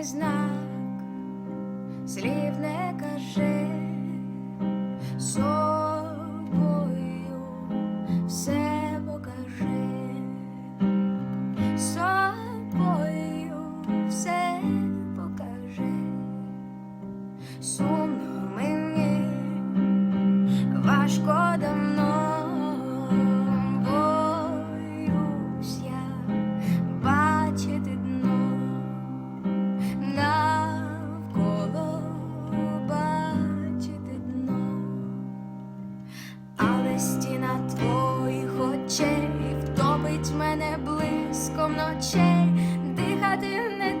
Дивний знак слів не кажи собою все покажи, собою все покажи, сумно мені важко. Світить мене блиском ночей, дихати не.